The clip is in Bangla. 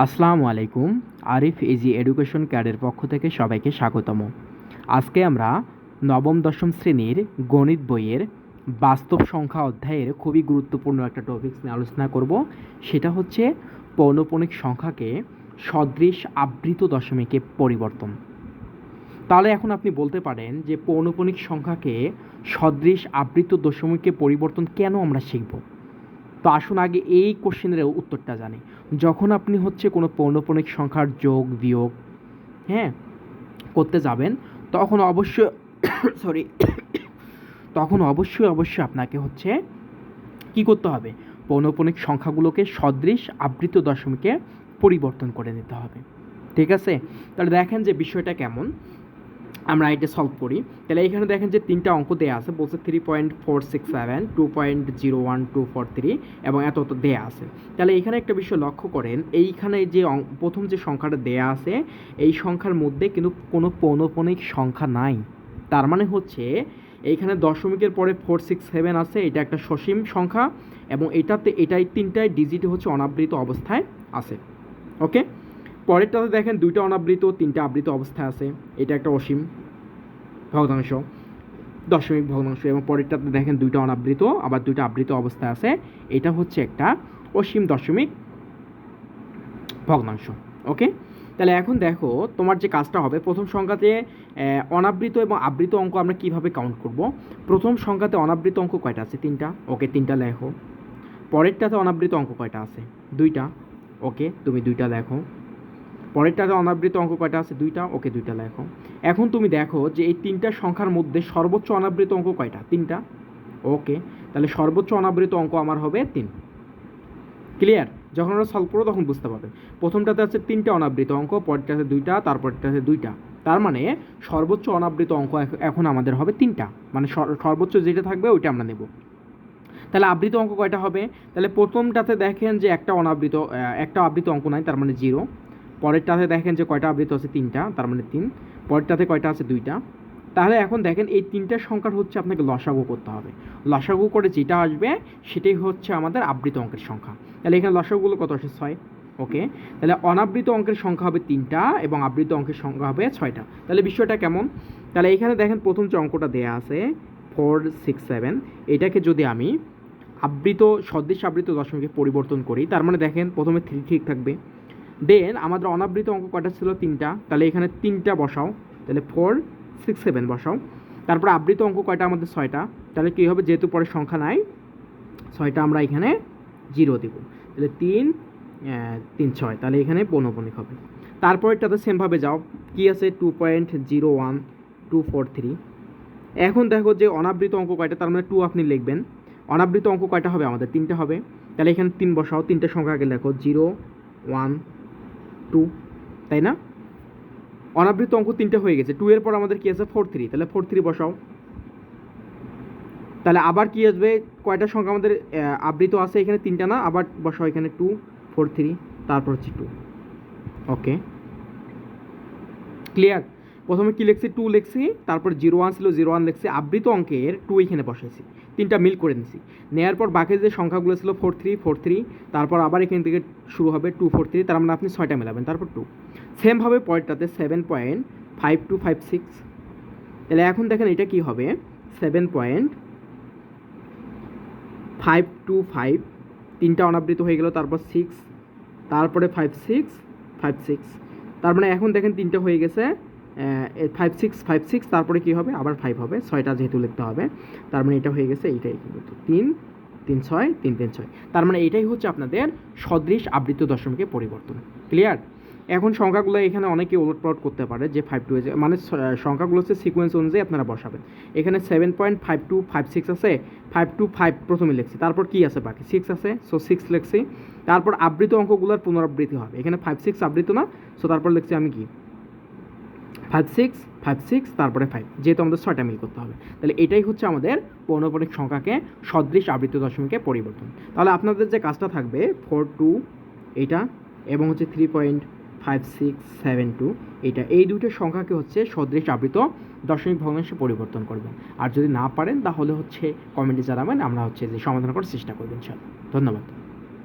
আসসালামু আলাইকুম। আরিফ ইজি এডুকেশন ক্যাডের পক্ষ থেকে সবাইকে স্বাগতম। আজকে আমরা নবম দশম শ্রেণির গণিত বইয়ের বাস্তব সংখ্যা অধ্যায়ের খুবই গুরুত্বপূর্ণ একটা টপিকস নিয়ে আলোচনা করব। সেটা হচ্ছে পৌনপণিক সংখ্যাকে সদৃশ আবৃত দশমিকে পরিবর্তন। তাহলে এখন আপনি বলতে পারেন যে পৌনপণিক সংখ্যাকে সদৃশ আবৃত দশমিকে পরিবর্তন কেন আমরা শিখব? তো আসুন আগে এই কোশ্চেনের উত্তরটা জানি। যখন আপনি হচ্ছে কোনো পৌনপণিক সংখ্যার যোগ, বিয়োগ হ্যাঁ করতে যাবেন, তখন অবশ্যই সরি তখন অবশ্যই অবশ্যই আপনাকে হচ্ছে কি করতে হবে? পৌনপণিক সংখ্যাগুলোকে সদৃশ আবৃত দশমিকে পরিবর্তন করে নিতে হবে। ঠিক আছে? তাহলে দেখেন যে বিষয়টা কেমন। আমরা এটা সলভ করি। তাহলে এখানে দেখেন যে তিনটা অঙ্ক দেওয়া আছে, বলছে three point four six seven two point zero one two four three এবং এত তো দেয়া আছে। তাহলে এখানে একটা বিষয় লক্ষ্য করেন, এইখানে যে প্রথম যে সংখ্যাটা দেয়া আছে, এই সংখ্যার মধ্যে কিন্তু কোনো পৌনপণিক সংখ্যা নাই। তার মানে হচ্ছে, এইখানে দশমিকের পরে ফোর সিক্স সেভেন আছে, এটা একটা সসীম সংখ্যা এবং এটাতে, এটাই তিনটায় ডিজিট হচ্ছে অনাবৃত অবস্থায় আছে। ওকে পরেরটাতে দেখেন, দুইটা অনাবৃত, তিনটা আবৃত অবস্থায় আছে। এটা একটা অসীম ভগ্নাংশ, দশমিক ভগ্নাংশ, এবং পরেরটাতে দেখেন দুইটা অনাবৃত, আবার দুইটা আবৃত অবস্থায় আছে। এটা হচ্ছে একটা অসীম দশমিক ভগ্নাংশ, ওকে? তাহলে এখন দেখো, তোমার যে কাজটা হবে, প্রথম সংখ্যাতে অনাবৃত এবং আবৃত অঙ্ক আমরা কীভাবে কাউন্ট করব? প্রথম সংখ্যাতে অনাবৃত অঙ্ক কয়টা আছে? তিনটা। ওকে, তিনটা লেখো। পরেরটাতে অনাবৃত অঙ্ক কয়টা আছে? দুইটা। ওকে, তুমি দুইটা লেখো। পরেরটাতে অনাবৃত অঙ্ক কয়টা আছে? দুইটা? ওকে, দুইটা লেখো। এখন তুমি দেখো যে এই তিনটা সংখ্যার মধ্যে সর্বোচ্চ অনাবৃত অঙ্ক কয়টা? তিনটা? ওকে, তাহলে সর্বোচ্চ অনাবৃত অঙ্ক আমার হবে তিন। ক্লিয়ার যখন আমরা সলভ করব তখন বুঝতে পারবে। প্রথমটাতে আছে তিনটা অনাবৃত অঙ্ক পরেরটাতে দুইটা তারপরটাতে দুইটা। তার মানে সর্বোচ্চ অনাবৃত অঙ্ক এখন আমাদের হবে তিনটা। মানে সর- সর্বোচ্চ যেটা থাকবে ওইটা আমরা নেব। তাহলে আবৃত অঙ্ক কয়টা হবে? তাহলে প্রথমটাতে দেখেন যে একটা অনাবৃত একটা আবৃত অঙ্ক নাই, তার মানে জিরো। পরেরটাতে দেখেন যে কয়টা আবৃত আছে? তিনটা, তার মানে তিন। পরেরটাতে কয়টা আছে? দুইটা। তাহলে এখন দেখেন এই তিনটা সংখ্যার হচ্ছে আপনাকে লসাগু করতে হবে। লসাগু করে যেটা আসবে, সেটাই হচ্ছে আমাদের আবৃত অঙ্কের সংখ্যা। তাহলে এখানে লসাগুগুলো কত আসে? ছয়। ওকে? তাহলে অনাবৃত অঙ্কের সংখ্যা হবে তিনটা এবং আবৃত অঙ্কের সংখ্যা হবে ছয়টা। তাহলে বিষয়টা কেমন? তাহলে এখানে দেখেন প্রথম যে অঙ্কটা দেয়া আছে ফোর সিক্স সেভেন এটাকে যদি আমি আবৃত সদৃশ আবৃত দশমিকে পরিবর্তন করি, তার মানে দেখেন প্রথমে থ্রি ঠিক থাকবে। দেন আমাদের অনাবৃত অঙ্ক কটা ছিল? তিনটা। তাহলে এখানে তিনটা বসাও। তাহলে ফোর সিক্স সেভেন বসাও। তারপর আবৃত অঙ্ক কয়টা? আমাদের ছয়টা। তাহলে কী হবে? যেহেতু পরে সংখ্যা নাই, ছয়টা আমরা এখানে জিরো দেবো। তাহলে তিন তিন, ছয়। তাহলে এখানে পৌনপণিক হবে। তারপরেরটাতে সেমভাবে যাও। কি আছে? Two point zero one two four three এখন দেখো যে অনাবৃত অঙ্ক কয়টা? তার মানে টু আপনি লিখবেন। অনাবৃত অঙ্ক কয়টা হবে? আমাদের তিনটে হবে। তাহলে এখানে তিন বসাও। তিনটে সংখ্যা আগে লেখো জিরো ওয়ান টু তাই না? অনাবৃত অঙ্ক তিনটে হয়ে গেছে। টু এর পর আমাদের কি আছে? ফোর থ্রি তাহলে ফোর থ্রি বসাও। তাহলে আবার কি আসবে? কয়টা সংখ্যা আমাদের আবৃত আছে এখানে? তিনটা না? আবার বসাও এখানে টু ফোর থ্রি তারপর হচ্ছে টু ওকে ক্লিয়ার প্রথমে কি লিখছি? টু লিখছি, তারপর জিরো ওয়ান ছিল জিরো ওয়ান লিখছি। আবৃত অঙ্কের টু এখানে বসাইছি। তিনটা মিল করে নিছি। নেওয়ার পর বাকি যে সংখ্যাগুলো ছিল ফোর থ্রি ফোর থ্রি তারপর আবার এখান থেকে শুরু হবে টু ফোর থ্রি তার মানে আপনি ছয়টা মেলাবেন, তারপর টু সেমভাবে পরেরটাতে seven point five two five six তাহলে এখন দেখেন এটা কি হবে? Seven point five two five তিনটা অনাবৃত হয়ে গেল, তারপর সিক্স তারপরে ফাইভ সিক্স ফাইভ সিক্স তার মানে এখন দেখেন তিনটা হয়ে গেছে ফাইভ সিক্স ফাইভ সিক্স তারপরে কী হবে? আবার ফাইভ হবে। ছয়টা যেহেতু লিখতে হবে, তার মানে এটা হয়ে গেছে এইটাই কিন্তু। তিন তিন ছয়, তিন তিন ছয়। তার মানে এটাই হচ্ছে আপনাদের সদৃশ আবৃত দশমিকে পরিবর্তন। ক্লিয়ার এখন সংখ্যাগুলো এখানে অনেকে ওলটপালট করতে পারে যে ফাইভ টু মানে সংখ্যাগুলো হচ্ছে সিকোয়েন্স অনুযায়ী আপনারা বসাবেন। এখানে seven point five two five six আছে ফাইভ টু ফাইভ প্রথমে লিখছি। তারপর কি আছে বাকি? সিক্স আছে সো সিক্স লিখছি। তারপর আবৃত অঙ্কগুলোর পুনরাবৃত্তি হবে। এখানে ফাইভ সিক্স আবৃত না সো তারপর লিখছি আমি কি? ফাইভ সিক্স ফাইভ সিক্স তারপরে ফাইভ যেহেতু আমাদের ছয়টা মিল করতে হবে। তাহলে এটাই হচ্ছে আমাদের পৌনপণিক সংখ্যাকে সদৃশ আবৃত দশমিকে পরিবর্তন। তাহলে আপনাদের যে কাজটা থাকবে ফোর টু এটা, এবং হচ্ছে three point five six seven two এটা, এই দুটো সংখ্যাকে হচ্ছে সদৃশ আবৃত দশমিক ভগ্নাংশে পরিবর্তন করবেন আর যদি না পারেন, তাহলে হচ্ছে কমেন্টে জানাবেন, আমরা হচ্ছে যে সমাধান করার চেষ্টা করবেন ইনশাআল্লাহ। ধন্যবাদ।